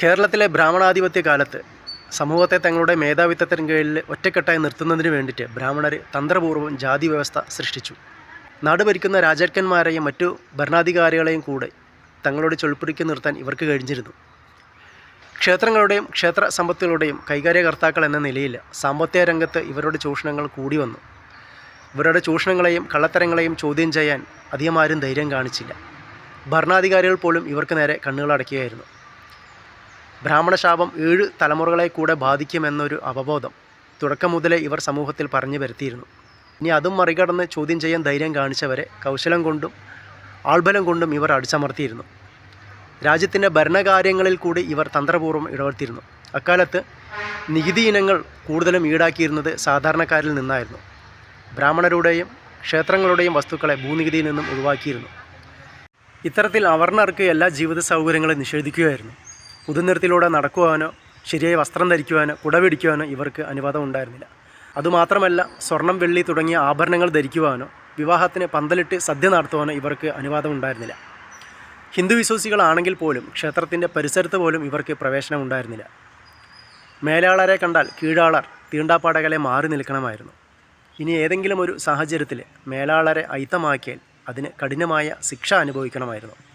കേരളത്തിലെ ബ്രാഹ്മണാധിപത്യ കാലത്ത് സമൂഹത്തെ തങ്ങളുടെ മേധാവിത്വത്തിന് കീഴിൽ ഒറ്റക്കെട്ടായി നിർത്തുന്നതിന് വേണ്ടിയിട്ട് ബ്രാഹ്മണർ തന്ത്രപൂർവം ജാതി വ്യവസ്ഥ സൃഷ്ടിച്ചു. നാട് ഭരിക്കുന്ന രാജാക്കന്മാരെയും മറ്റു ഭരണാധികാരികളെയും കൂടെ തങ്ങളുടെ ചൊൽപ്പിടിക്ക് നിർത്താൻ ഇവർക്ക് കഴിഞ്ഞിരുന്നു. ക്ഷേത്രങ്ങളുടെയും ക്ഷേത്ര സമ്പത്തുകളുടെയും കൈകാര്യകർത്താക്കൾ എന്ന നിലയിൽ സാമ്പത്തിക രംഗത്ത് ഇവരുടെ ചൂഷണങ്ങൾ കൂടി വന്നു. ഇവരുടെ ചൂഷണങ്ങളെയും കള്ളത്തരങ്ങളെയും ചോദ്യം ചെയ്യാൻ അധികമാരും ധൈര്യം കാണിച്ചില്ല. ഭരണാധികാരികൾ പോലും ഇവർക്ക് നേരെ കണ്ണുകളടക്കുകയായിരുന്നു ബ്രാഹ്മണശാപം ഏഴ് തലമുറകളെ കൂടെ ബാധിക്കുമെന്നൊരു അവബോധം തുടക്കം മുതലേ ഇവർ സമൂഹത്തിൽ പറഞ്ഞു വരുത്തിയിരുന്നു. ഇനി അതും മറികടന്ന് ചോദ്യം ചെയ്യാൻ ധൈര്യം കാണിച്ചവരെ കൗശലം കൊണ്ടും ആൾബലം കൊണ്ടും ഇവർ അടിച്ചമർത്തിയിരുന്നു. രാജ്യത്തിന്റെ ഭരണകാര്യങ്ങളിൽ കൂടി ഇവർ തന്ത്രപൂർവം ഇടപെട്ടിരുന്നു അക്കാലത്ത് നികുതി ഇനങ്ങൾ കൂടുതലും ഈടാക്കിയിരുന്നത് സാധാരണക്കാരിൽ നിന്നായിരുന്നു. ബ്രാഹ്മണരുടെയും ക്ഷേത്രങ്ങളുടെയും വസ്തുക്കളെ ഭൂനികുതിയിൽ നിന്നും ഒഴിവാക്കിയിരുന്നു. ഇത്തരത്തിൽ അവർണർക്ക് എല്ലാ ജീവിത സൗകര്യങ്ങളും നിഷേധിക്കുകയായിരുന്നു. പുതുനിരത്തിലൂടെ നടക്കുവാനോ ശരിയായ വസ്ത്രം ധരിക്കുവാനോ കുടപിടിക്കുവാനോ ഇവർക്ക് അനുവാദം ഉണ്ടായിരുന്നില്ല. അതുമാത്രമല്ല സ്വർണം വെള്ളി തുടങ്ങിയ ആഭരണങ്ങൾ ധരിക്കുവാനോ വിവാഹത്തിന് പന്തലിട്ട് സദ്യ നടത്തുവാനോ ഇവർക്ക് അനുവാദം ഉണ്ടായിരുന്നില്ല. ഹിന്ദു വിശ്വാസികളാണെങ്കിൽ പോലും ക്ഷേത്രത്തിന്റെ പരിസരത്ത് പോലും ഇവർക്ക് പ്രവേശനം ഉണ്ടായിരുന്നില്ല. മേലാളരെ കണ്ടാൽ കീഴാളർ തീണ്ടാപ്പാടകളെ മാറി നിൽക്കണമായിരുന്നു. ഇനി ഏതെങ്കിലും ഒരു സാഹചര്യത്തിൽ മേലാളരെ അയിത്തമാക്കിയാൽ അതിന് കഠിനമായ ശിക്ഷ അനുഭവിക്കണമായിരുന്നു.